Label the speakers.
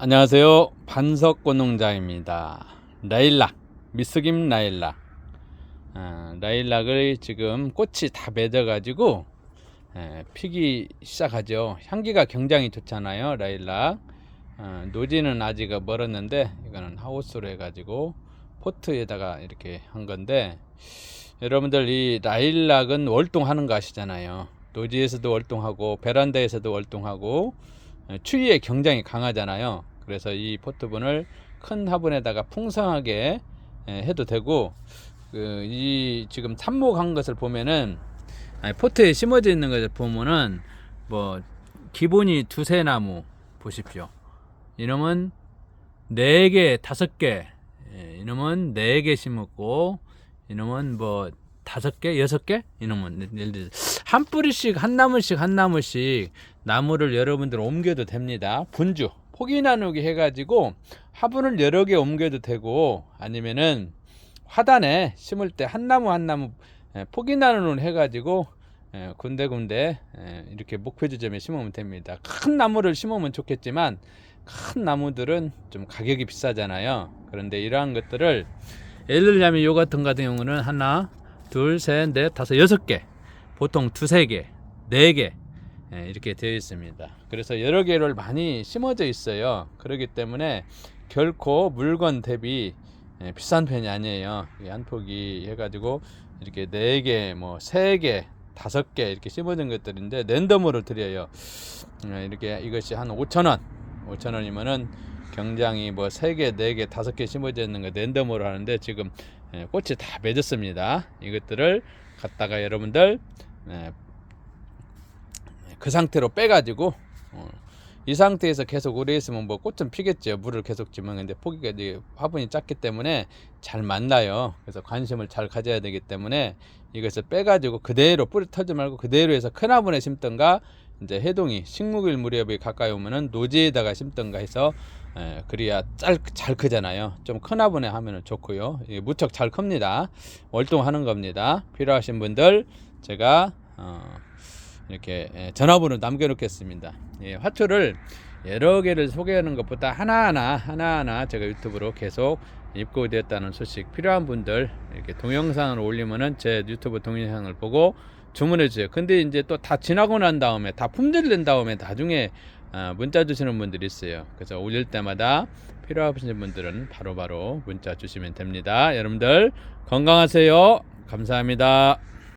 Speaker 1: 안녕하세요. 반석꽃농장입니다. 라일락, 미스김 라일락. 아, 라일락을 지금 꽃이 다 맺어가지고 에, 피기 시작하죠. 향기가 굉장히 좋잖아요. 라일락. 아, 노지는 아직 멀었는데 이거는 하우스로 해가지고 포트에다가 이렇게 한 건데 여러분들 이 라일락은 월동하는 거 아시잖아요. 노지에서도 월동하고 베란다에서도 월동하고 에, 추위에 굉장히 강하잖아요. 그래서 이 포트분을 큰 화분에다가 풍성하게 에, 해도 되고 그 이 지금 삽목한 것을 보면은 아니, 포트에 심어져 있는 것을 보면은 뭐 기본이 두세 나무 보십시오. 이놈은 네 개, 다섯 개, 예, 이놈은 네 개 심었고 이놈은 뭐 다섯 개, 여섯 개, 이놈은 예를 들어 한 뿌리씩 한 나무씩 한 나무씩 나무를 여러분들 옮겨도 됩니다. 분주 포기 나누기 해가지고 화분을 여러 개 옮겨도 되고 아니면은 화단에 심을 때 한 나무 한 나무 예, 포기 나누는 해가지고 예, 군데군데 예, 이렇게 목표 지점에 심으면 됩니다. 큰 나무를 심으면 좋겠지만 큰 나무들은 좀 가격이 비싸잖아요. 그런데 이러한 것들을 예를 들자면 요 같은 같은 경우는 하나, 둘, 셋, 넷, 다섯, 여섯 개, 보통 두세 개, 네개 예, 이렇게 되어 있습니다. 그래서 여러 개를 많이 심어져 있어요. 그렇기 때문에 결코 물건 대비 예, 비싼 편이 아니에요. 이한 폭이 해가지고 이렇게 네 개, 뭐 세 개, 다섯 개 이렇게 심어진 것들인데 랜덤으로 드려요. 예, 이렇게 이것이 한 5천 원, 5천 원이면은 굉장히 뭐세 개, 네 개, 다섯 개 심어져 있는 거 랜덤으로 하는데 지금 예, 꽃이 다 맺었습니다. 이것들을 갖다가 여러분들 예, 그 상태로 빼가지고 어, 이 상태에서 계속 오래 있으면 뭐 꽃은 피겠죠. 물을 계속 주면 근데 포기가 이제 화분이 작기 때문에 잘 만나요. 그래서 관심을 잘 가져야 되기 때문에 이것을 빼가지고 그대로 뿌리 털지 말고 그대로 해서 큰 화분에 심던가 이제 해동이 식목일 무렵에 가까이 오면은 노지에다가 심던가 해서 에, 그래야 짤, 잘 크잖아요. 좀 큰 화분에 하면은 좋고요. 이게 무척 잘 큽니다. 월동하는 겁니다. 필요하신 분들 제가 어, 이렇게 예, 전화번호 남겨놓겠습니다. 예, 화투를 여러 개를 소개하는 것보다 하나하나 하나하나 제가 유튜브로 계속 입고되었다는 소식 필요한 분들 이렇게 동영상을 올리면은 제 유튜브 동영상을 보고 주문해 주세요. 근데 이제 또 다 지나고 난 다음에 다 품절된 다음에 나중에 아, 문자 주시는 분들이 있어요. 그래서 올릴 때마다 필요하신 분들은 바로바로 문자 주시면 됩니다. 여러분들 건강하세요. 감사합니다.